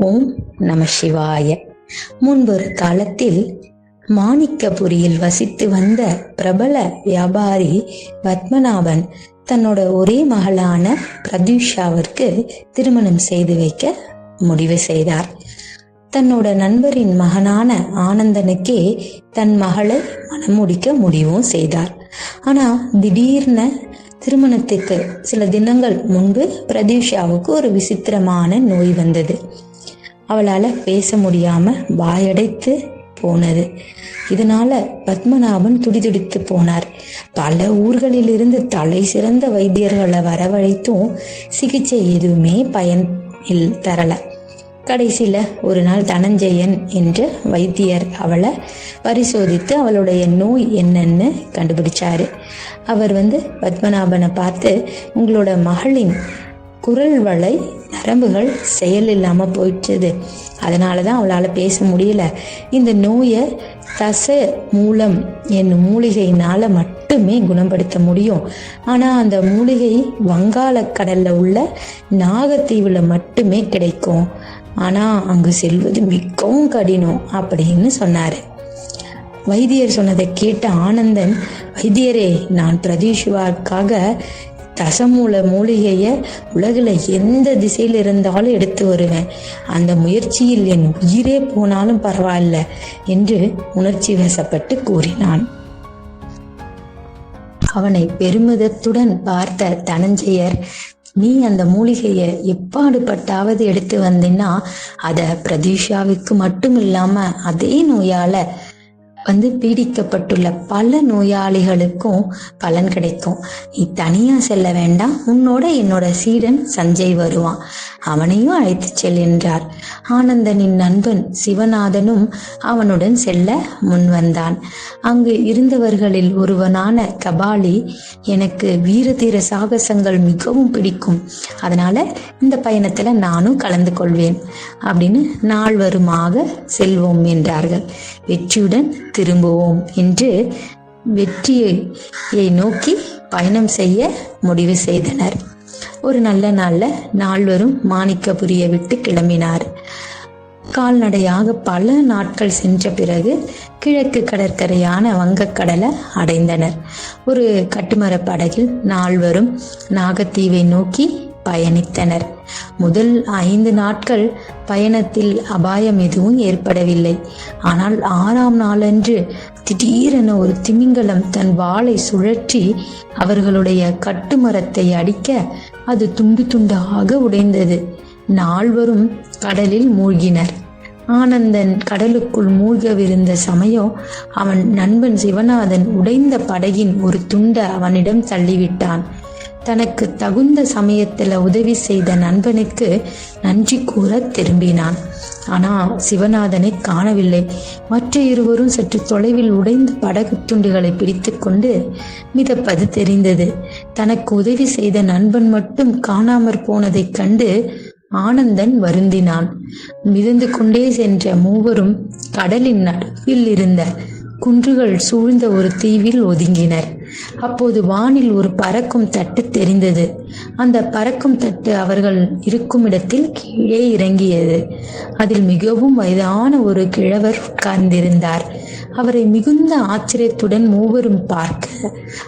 ஓம் நம சிவாய. முன்பொரு காலத்தில் மாணிக்கபுரியில் வசித்து வந்த பிரபல வியாபாரி பத்மநாபன் தன்னோட ஒரே மகளான பிரதீஷாவிற்கு திருமணம் செய்து வைக்க முடிவு செய்தார். தன்னோட நண்பரின் மகனான ஆனந்தனுக்கே தன் மகளை மணமுடிக்க முடிவும் செய்தார். ஆனா திடீர்னு திருமணத்துக்கு சில தினங்கள் முன்பு பிரதீஷாவுக்கு ஒரு விசித்திரமான நோய் வந்தது. அவளால் பேச முடியாம வாயடைத்து போனது. இதனால பத்மநாபன் துடிதுடித்து போனார். பல ஊர்களிலிருந்து தலை சிறந்த வைத்தியர்களை வரவழைத்தும் சிகிச்சை எதுவுமே பயன் இல் தரலை. கடைசியில் ஒரு நாள் தனஞ்செயன் என்ற வைத்தியர் அவளை பரிசோதித்து அவளுடைய நோய் என்னன்னு கண்டுபிடிச்சாரு. அவர் வந்து பத்மநாபனை பார்த்து உங்களோட மகளின் குரல் வளை நரம்புகள் செயல் இல்லாமல் போயிடுச்சுது அதனால தான் அவளால் பேச முடியல. இந்த நோயை தசை மூலம் என்னும் மூலிகையினால் மட்டுமே குணப்படுத்த முடியும். ஆனால் அந்த மூலிகை வங்காள கடலில் உள்ள நாகத்தீவில் மட்டுமே கிடைக்கும். ஆனால் அங்கு செல்வது மிகவும் கடினம் அப்படின்னு சொன்னார். வைத்தியர் சொன்னதை கேட்ட ஆனந்தன் வைத்தியரே நான் பிரதீஷுவாக்காக தசமூல மூலிகையை உலகில் எந்த திசையில் இருந்தாலும் எடுத்து வருவேன். அந்த முயற்சியில் என் உயிரே போனாலும் பரவாயில்ல என்று உணர்ச்சி வசப்பட்டு கூறினான். அவனை பெருமிதத்துடன் பார்த்த தனஞ்செயர் நீ அந்த மூலிகையை எப்பாடுபட்டாவது எடுத்து வந்தீன்னா அதை பிரதீஷாவுக்கு மட்டும் இல்லாம அதே நோயால வந்து பீடிக்கப்பட்டுள்ள பல நோயாளிகளுக்கும் பலன் கிடைக்கும். நீ தனியா செல்ல வேண்டாம். உன்னோட என்னோட சீடன் சஞ்சய் வருவான். அவனையும் அழைத்து செல்கின்றார் ஆனந்தனின் நண்பன் சிவநாதனும் அவனுடன் செல்ல முன் வந்தான் அங்கு இருந்தவர்களில் ஒருவனான கபாலி எனக்கு வீரதீர சாகசங்கள் மிகவும் பிடிக்கும். அதனால இந்த பயணத்துல நானும் கலந்து கொள்வேன். அப்படின்னு நால்வருமாக செல்வோம் என்றார்கள். வெற்றியுடன் திரும்புவோம் என்று வெற்றியை நோக்கி பயணம் செய்ய முடிவு செய்தனர். ஒரு நல்ல நாள்ல நால்வரும் மாணிக்கபுரியை விட்டு கிளம்பினார். கால்நடையாக பல நாட்கள் சென்ற பிறகு கிழக்கு கடற்கரையான வங்கக்கடலை அடைந்தனர். ஒரு கட்டுமர படகில் நால்வரும் நாகத்தீவை நோக்கி பயணித்தனர். முதல் ஐந்து நாட்கள் பயணத்தில் அபாயம் எதுவும் ஏற்படவில்லை. ஆனால் ஆறாம் நாளன்று திடீரென ஒரு திமிங்கலம் தன் வாளை சுழற்றி அவர்களுடைய கட்டுமரத்தை அடிக்க அது துண்டு துண்டாக உடைந்தது. நால்வரும் கடலில் மூழ்கினர். ஆனந்தன் கடலுக்குள் மூழ்கவிருந்த சமயம் அவன் நண்பன் சிவநாதன் உடைந்த படகின் ஒரு துண்டை அவனிடம் தள்ளிவிட்டான். தனக்கு தகுந்த சமயத்தில் உதவி செய்த நண்பனுக்கு நன்றி கூற திரும்பினான். ஆனால் சிவநாதனை காணவில்லை. மற்ற இருவரும் சற்று தொலைவில் உடைந்த படகு துண்டுகளை பிடித்துக்கொண்டு மிதப்பது தெரிந்தது. தனக்கு உதவி செய்த நண்பன் மட்டும் காணாமற் போனதைக் கண்டு ஆனந்தன் வருந்தினான். மிதந்து கொண்டே சென்ற மூவரும் கடலின் நடுவில் இருந்த குன்றுகள் சூழ்ந்த ஒரு தீவில் ஒதுங்கினர். அப்போது வானில் ஒரு பறக்கும் தட்டு தெரிந்தது. அந்த பறக்கும் தட்டு அவர்கள் இருக்கும் இடத்தில் கீழே இறங்கியது. அதில் மிகவும் வயதான ஒரு கிழவர் உட்கார்ந்திருந்தார். அவரை மிகுந்த ஆச்சரியத்துடன் மூவரும் பார்க்க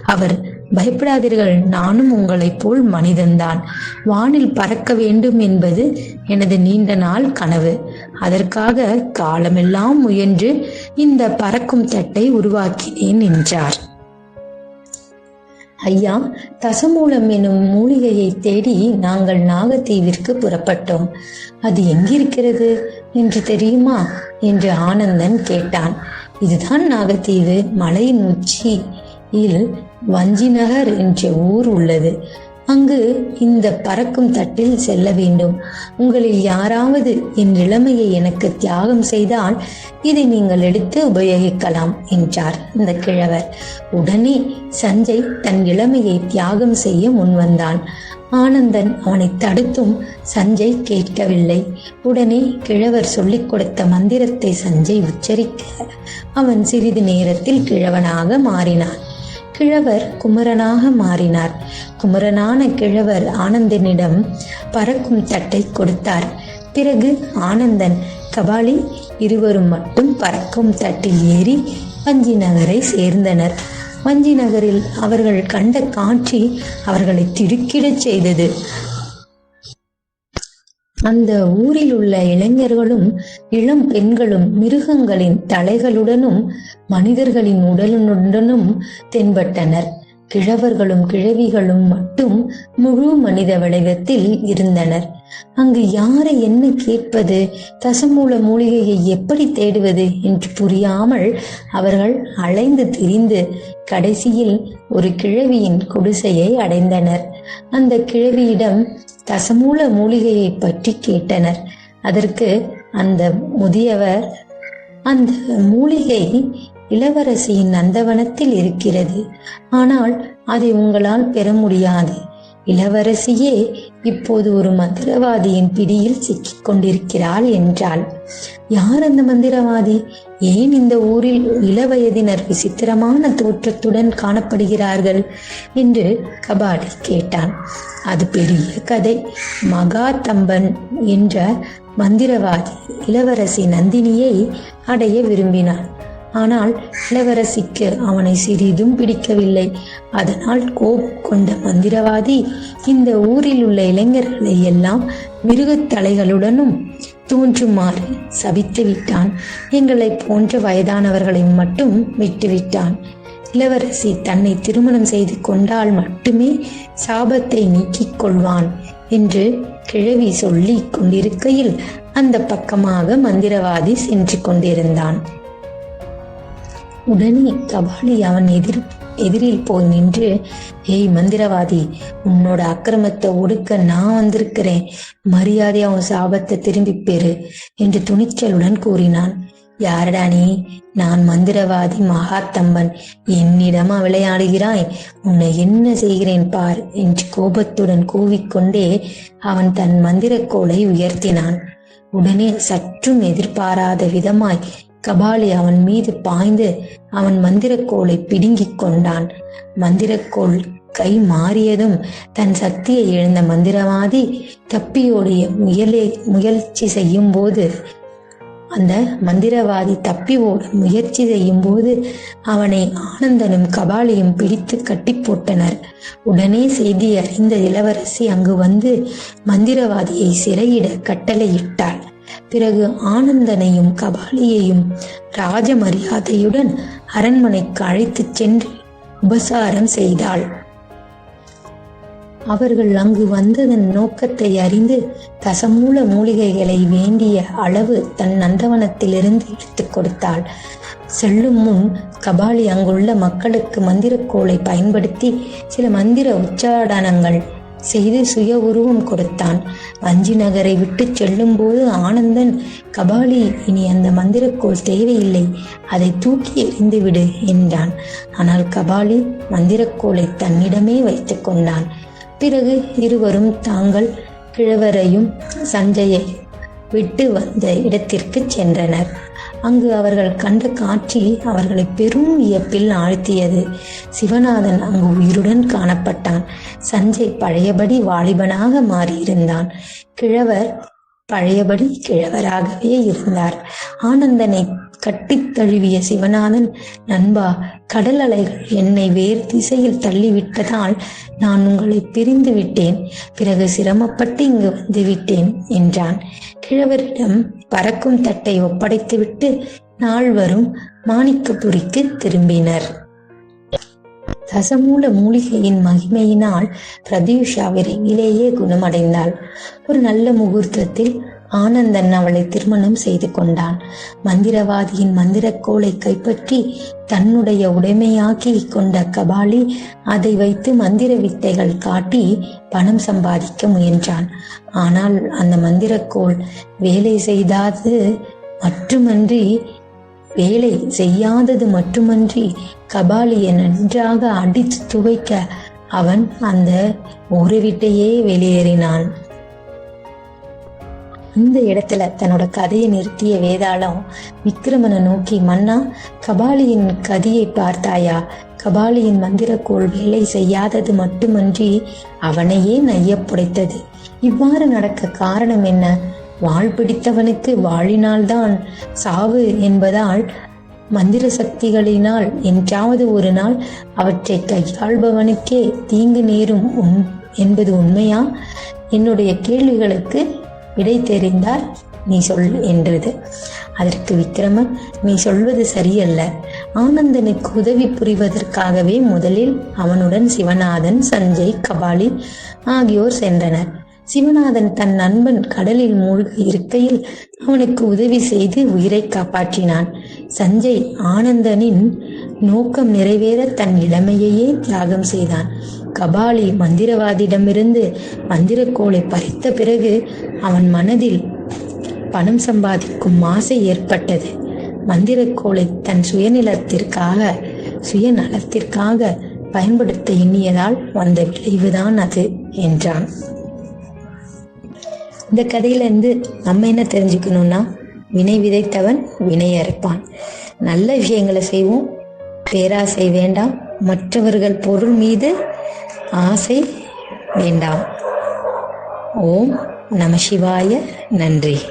அவர் பயப்படாதீர்கள் நானும் உங்களைப் போல் மனிதன்தான். வானில் பறக்க வேண்டும் என்பது எனது நீண்ட நாள் கனவு. அதற்காக காலமெல்லாம் முயன்று இந்த பறக்கும் தட்டை உருவாக்கினேன் என்றார். ஐயா தசமூலம் எனும் மூலிகையை தேடி நாங்கள் நாகத்தீவிற்கு புறப்பட்டோம். அது எங்கிருக்கிறது என்று தெரியுமா? என்று ஆனந்தன் கேட்டான். இதுதான் நாகத்தீவு மலையின் உச்சி. இல் வஞ்சிநகர் என்ற ஊர் உள்ளது. அங்கு இந்த பறக்கும் தட்டில் செல்ல வேண்டும். உங்களில் யாராவது என் இளமையை எனக்கு தியாகம் செய்தால் இதை நீங்கள் எடுத்து உபயோகிக்கலாம் என்றார் இந்த கிழவர். உடனே சஞ்சய் தன் இளமையை தியாகம் செய்ய முன்வந்தான். ஆனந்தன் அவனை தடுத்தும் சஞ்சய் கேட்கவில்லை. உடனே கிழவர் சொல்லிக் கொடுத்த மந்திரத்தை சஞ்சய் உச்சரிக்க அவன் சிறிது நேரத்தில் கிழவனாக மாறினான். கிழவர் குமரனாக மாறினார். குமரனான கிழவர் ஆனந்தனிடம் பறக்கும் தட்டை கொடுத்தார். பிறகு ஆனந்தன் கபாலி இருவரும் மட்டும் பறக்கும் தட்டில் ஏறி வஞ்சி நகரை சேர்ந்தனர். வஞ்சி நகரில் அவர்கள் கண்ட காட்சி அவர்களை திடுக்கிடச் செய்தது. அந்த ஊரில் உள்ள இளைஞர்களும் இளம் பெண்களும் மிருகங்களின் தலைகளுடனும் மனிதர்களின் உடலுடனும் தென்பட்டனர். கிழவர்களும் கிழவிகளும் மட்டும் முழு மனித வளைவத்தில் இருந்தனர். அங்கு யாரை என்ன கேட்பது? தசமூல மூலிகையை எப்படி தேடுவது என்று புரியாமல் அவர்கள் அலைந்து திரிந்து கடைசியில் ஒரு கிழவியின் குடிசையை அடைந்தனர். அந்த கிழவியிடம் தசமூல மூலிகையை பற்றி கேட்டனர். அதற்கு அந்த முதியவர் அந்த மூலிகை இளவரசியின் நந்தவனத்தில் இருக்கிறது. ஆனால் அதை உங்களால் பெற முடியாது. இளவரசியே இப்போது ஒரு மந்திரவாதியின் பிடியில் சிக்கிக் கொண்டிருக்கிறாள் என்றாள். யார் அந்த மந்திரவாதி? ஏன் இந்த ஊரில் இளவயதினர் விசித்திரமான தோற்றத்துடன் காணப்படுகிறார்கள்? என்று கபாடி கேட்டான். அது பெரிய கதை. மகாதம்பன் என்ற மந்திரவாதி இளவரசி நந்தினியை அடைய விரும்பினான். ஆனால் இளவரசிக்கு அவனை சிறிதும் பிடிக்கவில்லை. அதனால் கோப் கொண்ட மந்திரவாதி இந்த ஊரில் உள்ள இளைஞர்களை எல்லாம் மிருகத் தலைகளுடனும் தோன்றுமாறு சபித்து விட்டான். எங்களை போன்ற வயதானவர்களை மட்டும் விட்டுவிட்டான் இளவரசி தன்னை திருமணம் செய்து கொண்டால் மட்டுமே சாபத்தை நீக்கிக் கொள்வான் என்று கிழவி சொல்லி கொண்டிருக்கையில் அந்த பக்கமாக மந்திரவாதி சென்று கொண்டிருந்தான். உடனே கபாலி அவன் எதிர் எதிரில் போய் நின்று ஏய் மந்திரவாதி உன்னோட அக்கிரமத்தை ஒடுக்க நான் வந்திருக்கிறேன். மரியாதை அவன் சாபத்தை திரும்பி பெறு என்று துணிச்சலுடன் கூறினான். யாரடா நீ? நான் மந்திரவாதி மகாத்தம்பன். என்னிடமா விளையாடுகிறாய். உன்னை என்ன செய்கிறேன் பார் என்று கோபத்துடன் கூவிக்கொண்டே அவன் தன் மந்திரக்கோளை உயர்த்தினான். உடனே சற்றும் எதிர்பாராத விதமாய் கபாலி அவன் மீது பாய்ந்து அவன் மந்திரக்கோலை பிடுங்கிக் கொண்டான். மந்திரக்கோள் கை மாறியதும் தன் சக்தியை இழந்த மந்திரவாதி தப்பியோடைய முயலே முயற்சி செய்யும் போது அந்த மந்திரவாதி தப்பி ஓட முயற்சி செய்யும் போது அவனை ஆனந்தனும் கபாலியும் பிடித்து கட்டி போட்டனர். உடனே செய்தி அறிந்த இளவரசி அங்கு வந்து மந்திரவாதியை சிறையிட கட்டளையிட்டாள். பிறகு ஆனந்தனையும் கபாலியையும் ராஜ மரியாதையுடன் அரண்மனைக்கு அழைத்துச் சென்று உபசாரம் செய்தாள். அவர்கள் அங்கு வந்ததன் நோக்கத்தை அறிந்து தசமூல மூலிகைகளை வேண்டிய அளவு தன் நந்தவனத்திலிருந்து எடுத்துக் கொடுத்தாள். செல்லும் முன் கபாலி அங்குள்ள மக்களுக்கு மந்திரக்கோளை பயன்படுத்தி சில மந்திர உச்சாடனங்கள் செய்து சுய உருவம் கொடுத்தான். வஞ்சி நகரை விட்டு செல்லும்போது ஆனந்தன் கபாலி இனி அந்த மந்திரக்கோள் தேவையில்லை அதை தூக்கி எறிந்துவிடு என்றான். ஆனால் கபாலி மந்திரக்கோளை தன்னிடமே வைத்துக் கொண்டான். பிறகு இருவரும் தாங்கள் கிழவரையும் சஞ்சயை விட்டு வந்த இடத்திற்கு சென்றனர். அங்கு அவர்கள் கண்ட காட்சி அவர்களை பெரும் வியப்பில் ஆழ்த்தியது. சிவநாதன் அங்கு உயிருடன் காணப்பட்டான். சஞ்சய் பழையபடி வாலிபனாக மாறியிருந்தான். கிழவர் பழையபடி கிழவராகவே இருந்தார். ஆனந்தனை கட்டித் தழுவிய சிவநாதன் நண்பா கடல் அலைகள் என்னை வேறு திசையில் தள்ளிவிட்டதால் நான் உங்களை பிரிந்து விட்டேன் பிறகு சிரமப்பட்டு இங்கு வந்து விட்டேன் என்றான். கிழவரிடம் பறக்கும் தட்டை ஒப்படைத்துவிட்டு நால்வரும் மாணிக்கபுரிக்கு திரும்பினர். தசமூல மூலிகையின் மகிமையினால் பிரதியுஷா விரைவிலேயே குணமடைந்தாள். ஒரு நல்ல முகூர்த்தத்தில் ஆனந்தன் அவளை திருமணம் செய்து கொண்டான். மந்திரவாதியின் மந்திரக்கோளை கைப்பற்றி தன்னுடைய உடைமையாக்கி கொண்ட கபாலி அதை வைத்து மந்திர வித்தைகள் காட்டி பணம் சம்பாதிக்க முயன்றான். ஆனால் அந்த மந்திரக்கோள் வேலை செய்தாது மட்டுமன்றி வேலை செய்யாதது மட்டுமன்றி கபாலியை நன்றாக அடித்து துவைக்க அவன் அந்த ஊரை விட்டையே வெளியேறினான். இந்த இடத்துல தன்னோட கதையை நிறுத்திய வேதாளம் விக்ரமனை நோக்கி மன்னா கபாலியின் கதியை பார்த்தாயா? கபாலியின் மந்திரக்கோள் வேலை செய்யாதது மட்டுமன்றி அவனையே நையப்புடைத்தது இவ்வாறு நடக்க காரணம் என்ன? வாழ் பிடித்தவனுக்கு வாழினால்தான் சாவு என்பதால் மந்திர சக்திகளினால் என்றாவது ஒரு நாள் அவற்றை கையாள்பவனுக்கே தீங்கு நேரும் உன் என்பது உண்மையா? என்னுடைய கேள்விகளுக்கு விடை தெரிந்தால் நீ சொல் என்றது. அதற்கு விக்ரமன் நீ சொல்வது சரியல்ல. ஆனந்தனுக்கு உதவி புரிவதற்காகவே முதலில் அவனுடன் சிவநாதன் சஞ்சய் கபாலி ஆகியோர் சென்றனர். சிவநாதன் தன் நண்பன் கடலில் மூழ்க இருக்கையில் அவனுக்கு உதவி செய்து உயிரை காப்பாற்றினான். சஞ்சய் ஆனந்தனின் நோக்கம் நிறைவேற தன் இளமையையே தியாகம் செய்தான். கபாலி மந்திரவாதியிடமிருந்து மந்திரக்கோளை பறித்த பிறகு அவன் மனதில் பணம் சம்பாதிக்கும் ஆசை ஏற்பட்டது. மந்திரக்கோளை தன் சுயநிலத்திற்காக சுயநலத்திற்காக பயன்படுத்த எண்ணியதால் வந்த விளைவுதான் அது என்றான். இந்த கதையிலேருந்து நம்ம என்ன தெரிஞ்சுக்கணும்னா வினை விதைத்தவன் வினை அறுப்பான். நல்ல விஷயங்களை செய்வோம் பேராசை வேண்டாம் மற்றவர்கள் பொருள் மீது ஆசை வேண்டாம். ஓம் நம சிவாய நன்றி.